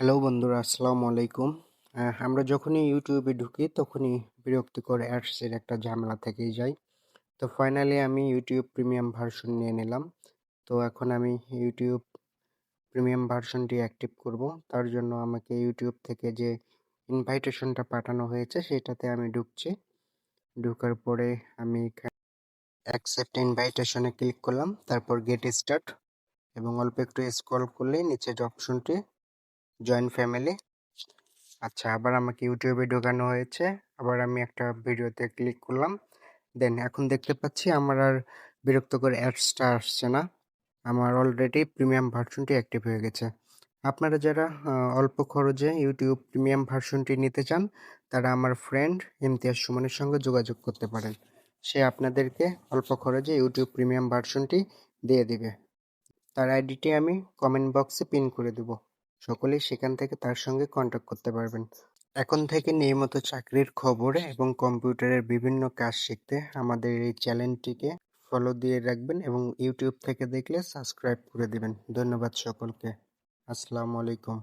Hello বন্ধুরা, আসসালামু আলাইকুম। আমরা যখনই ইউটিউবে ঢুকি তখনই বিরক্তিকর অ্যাডসের একটা ঝামেলা থেকেই যাই। তো ফাইনালি আমি ইউটিউব প্রিমিয়াম ভার্সন নিয়ে নিলাম। তো এখন আমি ইউটিউব প্রিমিয়াম ভার্সনটি অ্যাক্টিভ করব। তার জন্য আমাকে ইউটিউব থেকে যে ইনভাইটেশনটা পাঠানো হয়েছে সেটাতে আমি ঢুকছি। ঢুকার পরে আমি অ্যাকসেপ্ট ইনভাইটেশনে ক্লিক করলাম। তারপর গেট স্টার্ট এবং অল্প একটু স্ক্রল করলেই নিচের অপশনটি জয়েন ফ্যামিলি আচ্ছা আবার আমাকে ইউটিউবে ঢোকানো হয়েছে। আবার আমি একটা ভিডিওতে ক্লিক করলাম। দেন এখন দেখতে পাচ্ছি আমার আর বিরক্তকর অ্যাডসটা আসছে না। আমার অলরেডি প্রিমিয়াম ভার্সনটি অ্যাক্টিভ হয়ে গেছে। আপনারা যারা অল্প খরচে ইউটিউব প্রিমিয়াম ভার্সনটি নিতে চান, তারা আমার ফ্রেন্ড ইমতিয়াজ সুমনের সঙ্গে যোগাযোগ করতে পারেন। সে আপনাদেরকে অল্প খরচে ইউটিউব প্রিমিয়াম ভার্সনটি দিয়ে দিবে। তার আইডিটি আমি কমেন্ট বক্সে পিন করে দেব। সকলেই সেখান থেকে তার সঙ্গে কন্ট্যাক্ট করতে পারবেন। এখন থেকে নিয়মিত চাকরির খবর এবং কম্পিউটারের বিভিন্ন কাজ শিখতে আমাদের এই চ্যানেলটিকে ফলো দিয়ে রাখবেন এবং ইউটিউব থেকে দেখলে সাবস্ক্রাইব করে দিবেন। ধন্যবাদ সকলকে। আসসালামু আলাইকুম।